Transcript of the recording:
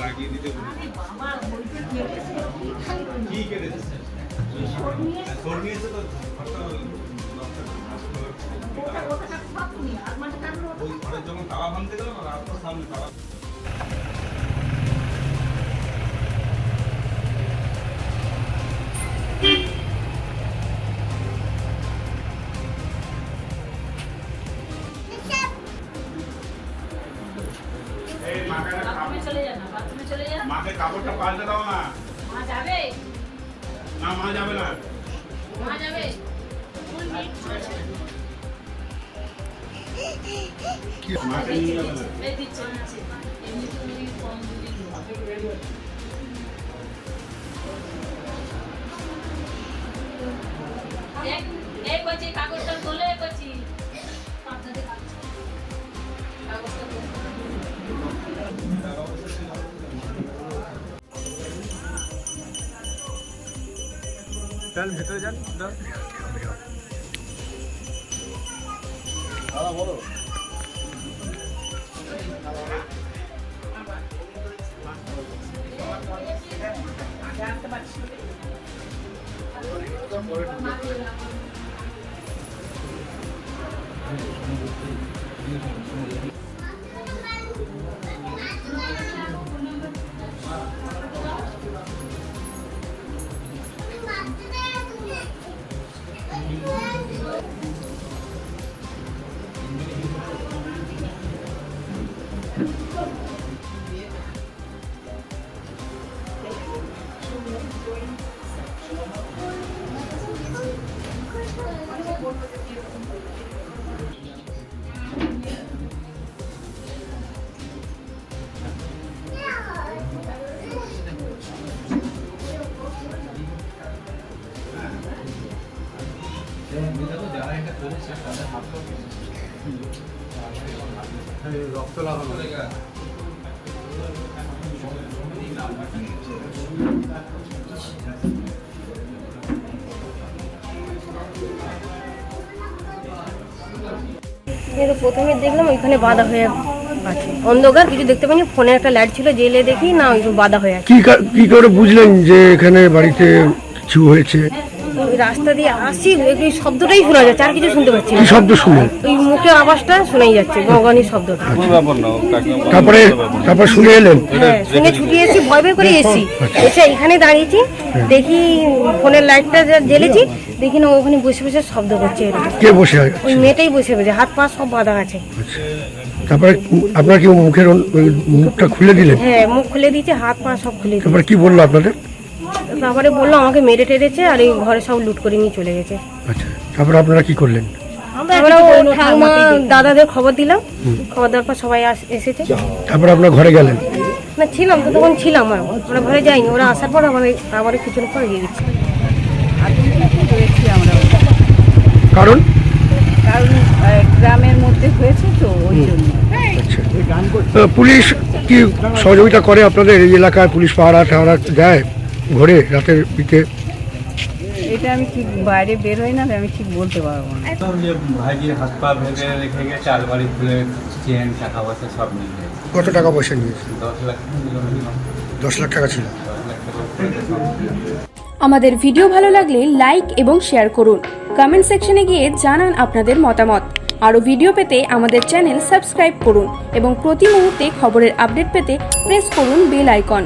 লাগিয়ে দিতে কি কেটেছে ওই ঘরের যখন তালা ভাঙতে গেল না রাস্তার সামনে তালা এই মাকে একটা কাপড়- বাথরুমে চলে যা না বাথরুমে চলে যা মাকে কাপড়টা পাল্টে দাও না মা যাবে না মা যাবে না মা যাবে মাকে নিয়ে যাবে না এই দিচ্ছে না আছে এমনি তো উনি কম দিদি দেখ এই রক্ত লাগানো প্রথমে দেখলাম ওইখানে বাধা হয়ে আছে অন্ধকার, কিছু দেখতে পাইনি। ফোনে একটা লাইট ছিল জেলে দেখি না ওই বাধা হয়ে আছে। কি করে বুঝলেন যে এখানে বাড়িতে কিছু হয়েছে? ওই রাস্তা দিয়ে আসছি ওই শব্দটাই শোনা যাচ্ছে আর কিছু শুনতে পাচ্ছি কি না শব্দ শুনলেন ওই মুখে আওয়াজটা শোনাই যাচ্ছে গগানির শব্দটা। তারপরে তারপর শুনে এলেন? হ্যাঁ শুনে ছুটি এসেছি ভয় ভয় করে এসেছি। এসে এখানে দাঁড়িয়েছি দেখি ফোনের লাইটটা যা জ্বেলেছি দেখি না ওখানে বসে বসে শব্দ করছে এরকম। কে বসে আছে? ওই মেয়েটাই বসে বসে হাত পা সব বাঁধা আছে। তারপরে আপনার কি মুখের ওই মুখটা খুলে দিলেন? হ্যাঁ মুখ খুলে দিয়েছে হাত পা সব খুলে দিয়েছে। তারপরে কি বলল আপনাদের? তারপরে বলল আমাকে মেরে টেরেছে আর এই ঘরে সব লুট করে নিয়ে চলে গেছে। আচ্ছা তারপরে আপনারা কি করলেন? আমরা ঠাকুমা দাদাদের খবর দিলাম। খবর দেওয়ার পর সবাই আস- এসেছে। তারপরে আপনার ঘরে গেলেন? না ছিলাম তো তখন ছিলাম আর। ওরা ঘরে যাইনি ওরা আসার পর আমার আবার কিছুক্ষণ পরে গিয়ে গেছি। আমরা কারণ কারণ গ্রামের মধ্যে হয়েছে তো ওই জন্য। আচ্ছা। পুলিশ কি সহযোগিতা করে আপনাদের? এই এলাকায় পুলিশ পাহারা টাহারা দেয়? ঘরে রাতের দিকে? এটা আমি ঠিক বাইরে বের হই না আমি ঠিক বলতে পারব না। তো যে ভাইজির হাত পা ভেঙে রেখে গেছে আলমারি খুলে চেন টাকা পয়সা সব নিয়ে গেছে। কত টাকা পয়সা নিয়েছে দশ লাখ ছিল minimum, দশ লাখ টাকা ছিল। আমাদের ভিডিও ভালো লাগলে লাইক এবং শেয়ার করুন। কমেন্ট সেকশনে গিয়ে জানান আপনাদের মতামত। আরও ভিডিও পেতে আমাদের চ্যানেল সাবস্ক্রাইব করুন এবং প্রতি মুহূর্তে খবরের আপডেট পেতে প্রেস করুন বেল আইকন।